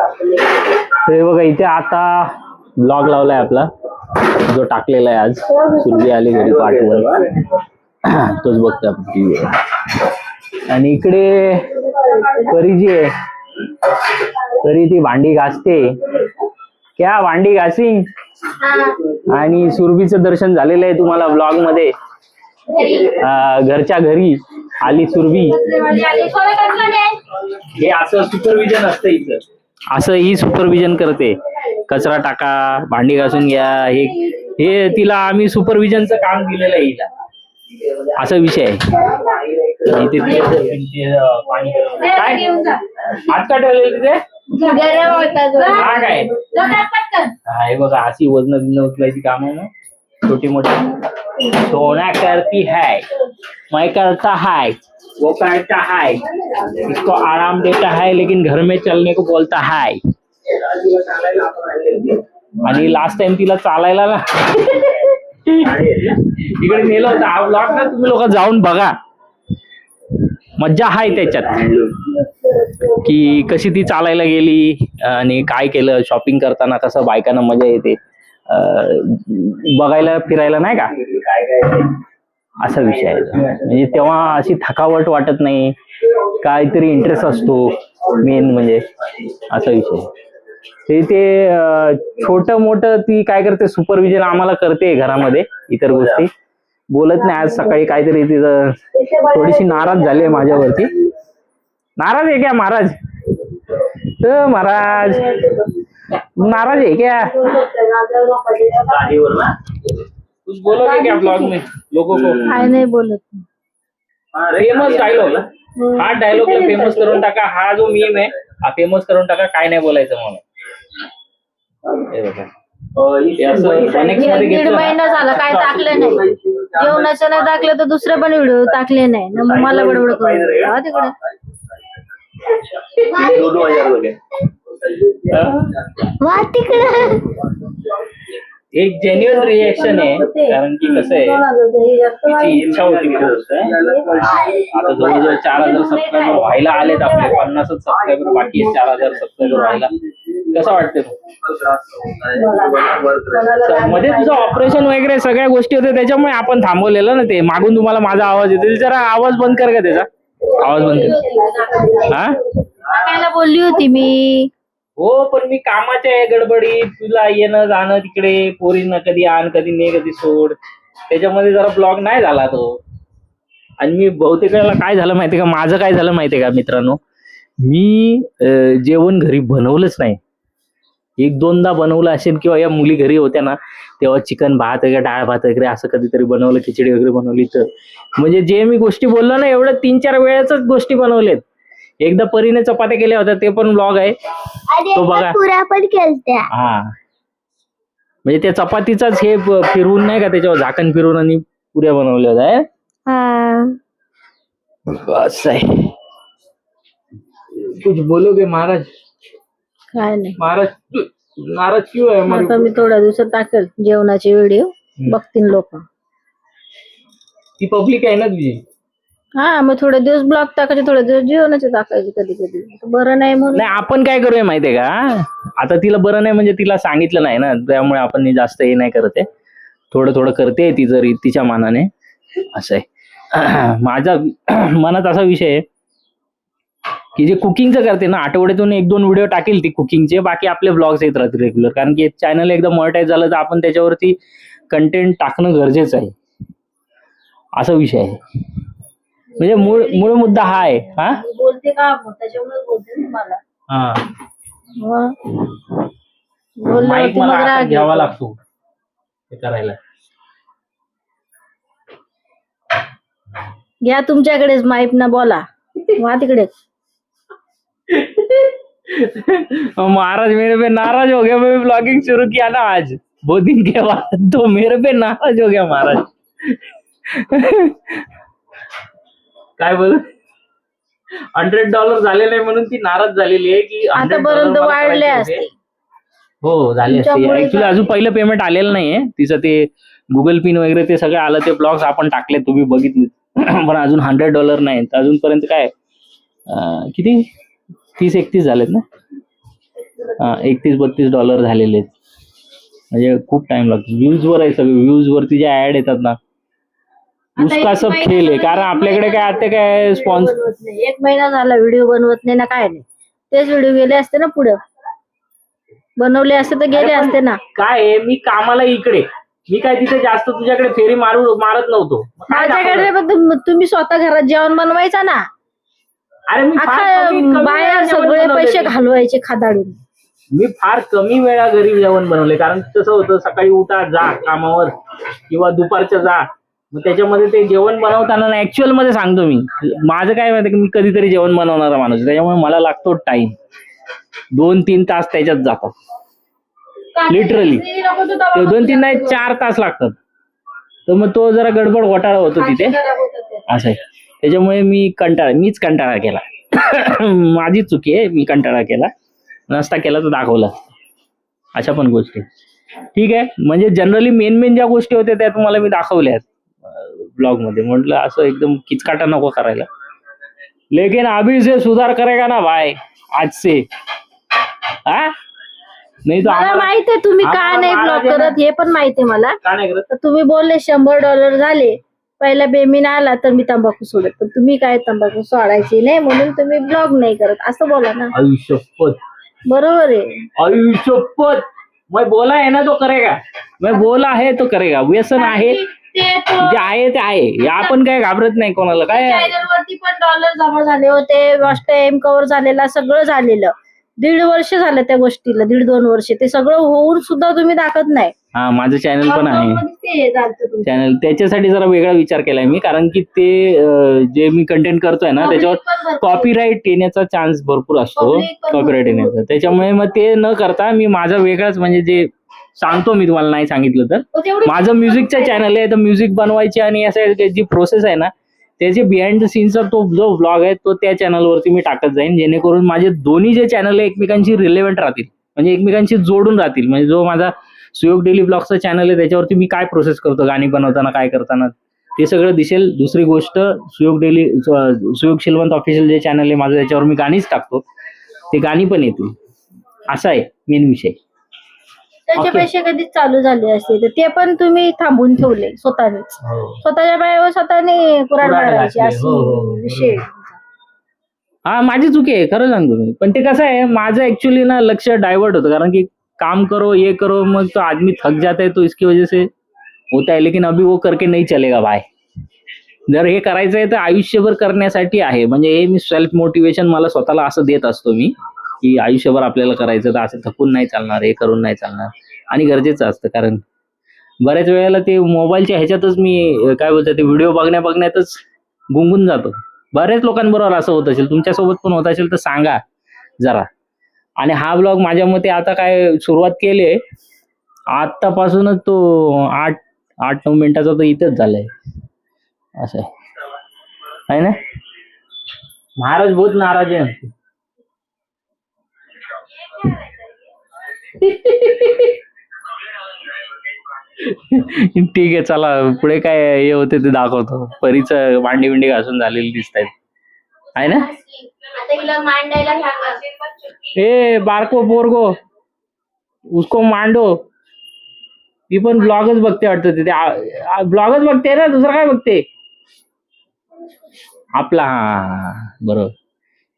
हे बघा इथे आता ब्लॉग लावलाय आपला. जो टाकलेला आहे आज. सुरभी आली घरी पाठवर तोच बघतो आपण TV आणि इकडे परी जी आहे. परी ती भांडी घासते. क्या भांडी घासिंग आणि सुरभीचं दर्शन झालेलं आहे तुम्हाला ब्लॉगमध्ये. घरच्या घरी आली सुरभी. हे असं सुपरविजन असतं इथं. असं ही सुपरविजन करते. कचरा टाका भांडी घासून घ्या हे हे तिला आम्ही सुपरविजनचं काम दिलेलं आहे हिला. असा विषय आहे. हात. का ठेवलेले तिथे? काय? बघा अशी वजन बिजन उचलायची काम आहे ना. छोटी मोठी सोना करती है मैं करता है वो करता है इसको आराम देता है लेकिन घर में चलने को बोलता है आणि लास्ट टाइम तिला चालायला ना. इकडे नेलं होतं हा ब्लॉग ना तुम्ही लोक जाऊन बघा. मज्जा आहे त्याच्यात. की कशी ती चालायला गेली आणि काय केलं शॉपिंग करताना कसं बायकांना मजा येते. बघायला फिरायला नाही का? असा विषय आहे. म्हणजे तेव्हा अशी थकावट वाटत नाही. काहीतरी इंटरेस्ट असतो मेन म्हणजे. असा विषय ते ते छोट मोठं ती काय करते सुपरविजन आम्हाला करते घरामध्ये इतर गोष्टी. बोलत नाही आज सकाळी काहीतरी तिथं. थोडीशी नाराज झाली आहे माझ्यावरती. नाराज आहे क्या महाराज? तर महाराज नाराज आहे क्या? कुछ बोलोगे क्या ब्लॉग में लोगों को? काय नाही बोलत. फेमस डायलॉग हा डायलॉग फेमस करून टाका. हा जो मीम आहे हा फेमस करून टाका. काय नाही बोलायचं म्हणून. हे बघा. हे असं Onyx मध्ये दीड घेतलं ना, महिना झाला काय टाकलं नाही. जेवणाचं नाही टाकलं तर दुसरे पण व्हिडिओ टाकले नाही. न मग मला बडबड करून हा तिकडे. वा तिकडे. एक जेन्युअन रिएक्शन आहे कारण की कसं आहे तिची इच्छा होती. आता जवळजवळ चार हजार सबस्क्रायबर व्हायला आलेत आपले पन्नासच सबस्क्रायबर बाकी आहेत चार हजार सबस्क्रायबर व्हायला. कसं वाटतं तू मध्ये तुझं ऑपरेशन वगैरे सगळ्या गोष्टी होत्या त्याच्यामुळे आपण थांबवलेलं ना ते. मागून तुम्हाला माझा आवाज येतो. जरा आवाज बंद कर का त्याचा? आवाज बंद कर. हा? बोलली होती मी. हो पण मी कामाच्या आहे गडबडीत तुला येणं जाणं तिकडे पोरींना कधी आण कधी ने कधी सोड त्याच्यामध्ये जरा ब्लॉग नाही झाला तो. आणि मी बहुतेक वेळेला काय झालं माहितीये का? माझं काय झालं माहितीये का मित्रांनो? मी अं, जेवण घरी बनवलंच नाही. एक दोनदा बनवलं असेल किंवा या मुली घरी होत्या ना तेव्हा चिकन भात वगैरे डाळ भात वगैरे असं कधीतरी बनवलं खिचडी वगैरे बनवली तर. म्हणजे जे मी गोष्टी बोललो ना एवढं तीन चार वेळाच गोष्टी बनवलेत. एकदा परीने चपात्या केल्या होत्या ते पण ब्लॉग आहे. तो बघा. पुऱ्या पण केलत्या. हा. म्हणजे त्या चपातीचाच हे फिरवून नाही का त्याच्यावर झाकण फिरवून आणि पुऱ्या बनवल्या होत्या असं आहे. कुछ बोलोगे महाराज. काय नाही. महाराज नाराज क्यों आहे हमारे आता मी थोड्या दिवसात टाकेल जेवणाचे व्हिडिओ बघतील लोक. ती पब्लिक आहे ना तुझी? हा मग थोडे दिवस ब्लॉग टाकायचे थोडे दिवस जेवणाचे टाकायचे कधी कधी. बरं नाही म्हणून. नाही आपण काय करूया माहितीये का? आता तिला बरं नाही म्हणजे तिला सांगितलं नाही ना त्यामुळे आपण हे जास्त हे नाही करत आहे. थोडं थोडं करते ती जरी तिच्या मानाने. असं आहे. माझा मनात असा विषय आहे की जे कुकिंगचं करते ना आठवड्यातून एक दोन व्हिडिओ टाकेल ती कुकिंगचे बाकी आपले ब्लॉग्स येत राहतील रेग्युलर कारण की चॅनल एकदा मॉनिटाईज झालं तर आपण त्याच्यावरती कंटेंट टाकणं गरजेचं आहे. असा विषय आहे. म्हणजे मूळ मूळ मुद्दा हा आहे. हा? बोलते का? त्याच्यामुळे बोलते ना मला. हा. बोलल्यावरती माईक मग मला असा राग घ्यावा येतो. लागतो. हे करायला. घ्या तुमच्याकडेच माईप ना बोला. वा तिकडेच महाराज मेरे पे नाराज़ हो गया. मैं ब्लॉगिंग शुरू किया ना आज. बहुत दिन के बाद तो मेरे पे नाराज़ हो गया महाराज. काय बोल? हंड्रेड डॉलर झाले नाही म्हणून ती नाराज झालेली आहे की 100 आतापर्यंत वाढले असते. हो झाले असते तुमच्यामुळे ऍक्च्युली अजून पहिलं पेमेंट आलेलं नाहीये. तिचं ते गुगल पिन वगैरे ते सगळं आलं ते ब्लॉग्स आपण टाकले तुम्ही बघितले. पण अजून हंड्रेड डॉलर नाही. तर अजूनपर्यंत काय? अं, किती? तीस एकतीस झालेत ना? एकतीस बत्तीस डॉलर झालेले आहेत. म्हणजे खूप टाइम लागतो. व्ह्यूज वर आहे सगळे. व्ह्यूज वरती ज्या ऍड येतात ना उसका सब खेळ आहे. कारण आपल्याकडे काय आता काय स्पॉन्स बनवत नाही. एक महिना झाला व्हिडिओ बनवत नाही ना काय नाही. तेच व्हिडिओ गेले असते ना पुढं. बनवले असते तर गेले असते ना. काय आहे? मी कामाला इकडे. मी काय तिथे जास्त तुझ्याकडे फेरी मारू मारत नव्हतो. मग काय माझ्याकडे दाखवलं? पण तुम- तुम्ही स्वतः घरात जेवण बनवायचा ना. अरे मी फार अख्खा कमी- कमी बाहेर वेळा जेवण सगळे पैसे. घालवायचे खादाडून. मी फार कमी वेळा घरी जेवण बनवले. कारण कसं होतं सकाळी उठा जा कामावर. किंवा दुपारच्या जा. मग त्याच्यामध्ये ते जेवण बनवताना ना ऍक्च्युअलमध्ये सांगतो मी. माझं काय माहिती की मी कधीतरी जेवण बनवणारा माणूस. त्याच्यामुळे मला लागतो टाइम दोन तीन तास त्याच्यात जातात. लिटरली दोन तीन नाही चार तास लागतात. तर मग तो जरा गडबड घोटाळा होतो तिथे. असं त्याच्यामुळे मी कंटाळा मीच कंटाळा केला. माझी चुकी आहे मी कंटाळा केला. नसता केला तर दाखवला. अशा पण गोष्टी. ठीक आहे. म्हणजे जनरली मेन मेन ज्या गोष्टी होत्या त्या तुम्हाला मी दाखवल्या ब्लॉगमध्ये म्हटलं असं एकदम किचकाटा नको करायला. लेकिन अभी से सुधार करेगा ना भाई आज से हा नाही मला आम्हाला- माहीत आहे तुम्ही का आम्हाला नाही ब्लॉक. करत हे पण माहिती आहे मला. का नाही करत? तर तुम्ही बोलले शंभर डॉलर झाले. पहिला बेमीन आला तर मी तंबाखू सोडत. पण तुम्ही काय तंबाखू सोडायची नाही म्हणून तुम्ही ब्लॉग नाही करत. असं बोला ना. आयुष्यपत बरोबर आहे. आयुष्यपत मैं बोला है ना तो करेगा. मैं बोला है तो करेगा. व्यसन आहे. जे आहे ते आहे. आपण काय घाबरत नाही कोणाला. काय चॅनल वरती पण डॉलर जमा झाले होते वॉच टाइम कव्हर झालेला सगळं झालेलं. दीड वर्ष झालं त्या गोष्टीला दीड दोन वर्ष. ते सगळं होऊन सुद्धा तुम्ही दाखवत नाही. हा माझं चॅनल पण आहे. ते तुमचं. चॅनल त्याच्यासाठी जरा वेगळा विचार केलाय मी कारण की ते अं, जे मी कंटेंट करतोय ना त्याच्यावर Public पण भरपूर. कॉपीराईट येण्याचा चान्स भरपूर असतो. पण कॉपीराईट भरपूर. येण्याचा. त्याच्यामुळे मग ते न करता मी माझा वेगळाच म्हणजे जे सांगतो मी तुम्हाला नाही सांगितलं तर. तेवढी- माझं म्युझिकचं चॅनल आहे. तर म्युझिक बनवायची आणि असं जी प्रोसेस आहे ना त्याचे बिहाइंड द सीनचा तो जो ब्लॉग आहे तो त्या चॅनलवरती मी टाकत जाईन. जेणेकरून माझे दोन्ही जे चॅनल आहे एकमेकांशी रिलेव्हंट राहतील. म्हणजे एकमेकांशी जोडून राहतील. म्हणजे जो माझा सुयोग डेली ब्लॉगचा चॅनल आहे त्याच्यावरती मी काय प्रोसेस करतो गाणी बनवताना काय करताना ते सगळं दिसेल. दुसरी गोष्ट सुयोग डेली सुयोग शिलवंत ऑफिशियल जे चॅनल आहे माझं त्याच्यावर मी गाणीच टाकतो. ते गाणी पण येतील. असा आहे मेन विषय. त्याचे Okay. पैसे कधीच चालू झाले असते. तर ते पण तुम्ही थांबून ठेवले स्वतःनेच. स्वतःच्या पायावर स्वतःने कुराड कुऱ्हाड मारायची घातली. अशी हो, हो, हो. विषय. हा माझी चुकी आहे खरं सांगतो मी. पण ते कसं आहे माझं ऍक्च्युली ना लक्ष डायवर्ट होतं. कारण की काम करो ये करो मग तो आदमी थक जाता है तो इसकी वजह से होता है लेकिन अभी वो करके नहीं चलेगा भाई जर हे करायचं आहे तर आयुष्यभर करण्यासाठी आहे. म्हणजे हे मी सेल्फ मोटिवेशन मला स्वतःला असं देत असतो मी. की आयुष्यभर आपल्याला करायचं तर असं थकून नाही चालणार हे करून नाही चालणार. आणि गरजेचं असतं कारण बऱ्याच वेळेला ते मोबाईलच्या ह्याच्यातच मी काय बोलतात ते व्हिडिओ बघण्या बघण्यातच गुंगून जातो. बऱ्याच लोकांबरोबर असं होत असेल तुमच्यासोबत पण होत असेल तर सांगा जरा. आणि हा ब्लॉग माझ्या मते आता काय सुरुवात केली आहे आत्तापासूनच तो आठ आठ नऊ मिनिटाचा तर इथंच झालाय. असं आहे. ना? महाराज बहुत नाराज आहे ठीक आहे चला. पुढे काय हे होते ते दाखवतो. परीचं भांडी बिंडी घासून झालेली दिसत आहेत आहे ना? ए बारको पोरगो. उसको मांडो. ती पण ब्लॉगच बघते वाटतं तिथे. ब्लॉगच बघते ना? दुसरं काय बघते? आपला हा बरोबर.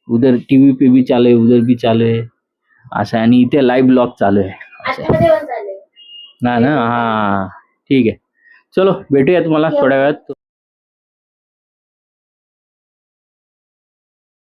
उधर टीव्ही पे भी चालू आहे उधर भी चालू आहे. असं आहे. आणि इथे लाईव्ह ब्लॉग चालू आहे. ना ना? हा. ठीक आहे. चलो भेटूया तुम्हाला थोड्या वेळात.